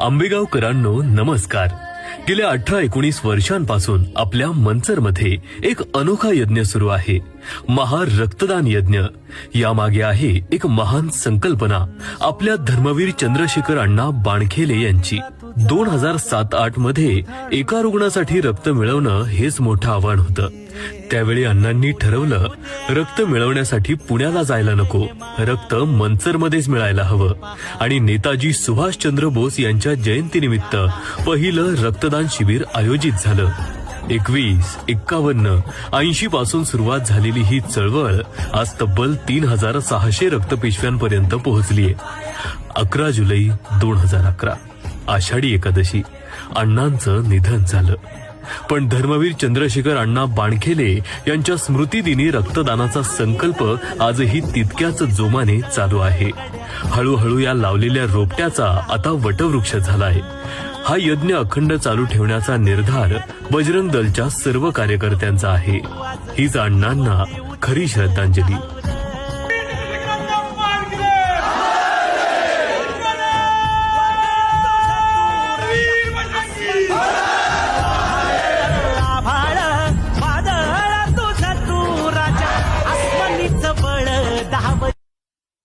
आंबेगावकरांनो नमस्कार. गेल्या अठरा एकोणीस वर्षांपासून आपल्या मंचरमध्ये एक अनोखा यज्ञ सुरू आहे. महा रक्तदान यज्ञ. यामागे आहे एक महान संकल्पना. आपल्या धर्मवीर चंद्रशेखर अण्णा बाणखेले यांची. दोन हजार सात आठमध्ये एका रुग्णासाठी रक्त मिळवणं हेच मोठं आव्हान होतं. त्यावेळी अण्णांनी ठरवलं रक्त मिळवण्यासाठी पुण्याला जायला नको. रक्त मंचरमध्येच मिळायला हवं. आणि नेताजी सुभाषचंद्र बोस यांच्या जयंतीनिमित्त पहिलं रक्तदान शिबिर आयोजित झालं. एकवीस एक्कावन्न ऐंशी पासून सुरुवात झालेली ही चळवळ आज तब्बल तीन हजार सहाशे रक्तपिशव्यांपर्यंत पोहोचलीय. अकरा जुलै दोन हजार अकरा. आषाढी एकादशी. अण्णांचं निधन झालं. पण धर्मवीर चंद्रशेखर अण्णा बाणखेले यांच्या स्मृतिदिनी रक्तदानाचा संकल्प आजही तितक्याच जोमाने चालू आहे. हळूहळू या लावलेल्या रोपट्याचा आता वटवृक्ष झाला आहे. हा यज्ञ अखंड चालू ठेवण्याचा निर्धार बजरंग दलच्या सर्व कार्यकर्त्यांचा आहे. हीच अण्णांना खरी श्रद्धांजली.